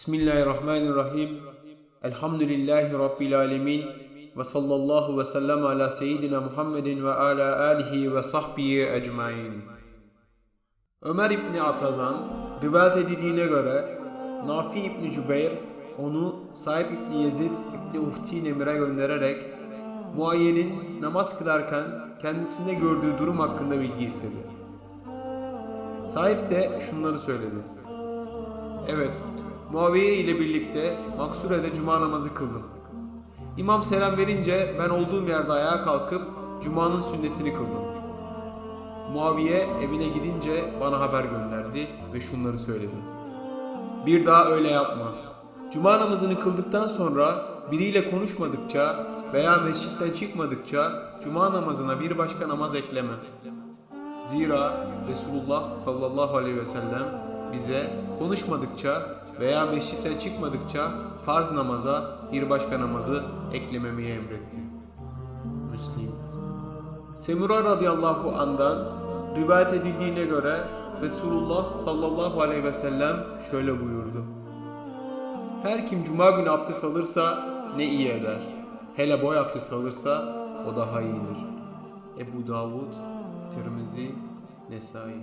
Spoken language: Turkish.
Bismillahirrahmanirrahim. Elhamdülillahi Rabbil alemin. Ve sallallahu ve sellem ala seyyidina Muhammedin ve ala alihi ve sahbihi ecmain. Ömer İbni Atazan, rivayet edildiğine göre Nafi İbni Cübeyr onu Sahip İbni Yezid İbni Uhtin Emir'e göndererek Muayyen'in namaz kılarken kendisinde gördüğü durum hakkında bilgi istedi. Sahip de şunları söyledi. Evet, Muaviye ile birlikte Maksure'de cuma namazı kıldım. İmam selam verince ben olduğum yerde ayağa kalkıp cumanın sünnetini kıldım. Muaviye evine gidince bana haber gönderdi ve şunları söyledi. Bir daha öyle yapma. Cuma namazını kıldıktan sonra biriyle konuşmadıkça veya mescitten çıkmadıkça cuma namazına bir başka namaz ekleme. Zira Resulullah sallallahu aleyhi ve sellem bize konuşmadıkça veya mescitten çıkmadıkça farz namaza bir başka namazı eklememeyi emretti. Müslim. Semura radıyallahu andan rivayet edildiğine göre Resulullah sallallahu aleyhi ve sellem şöyle buyurdu. Her kim cuma günü abdest alırsa ne iyi eder. Hele boy abdest alırsa o daha iyidir. Ebu Davud, Tirmizi, Nesai.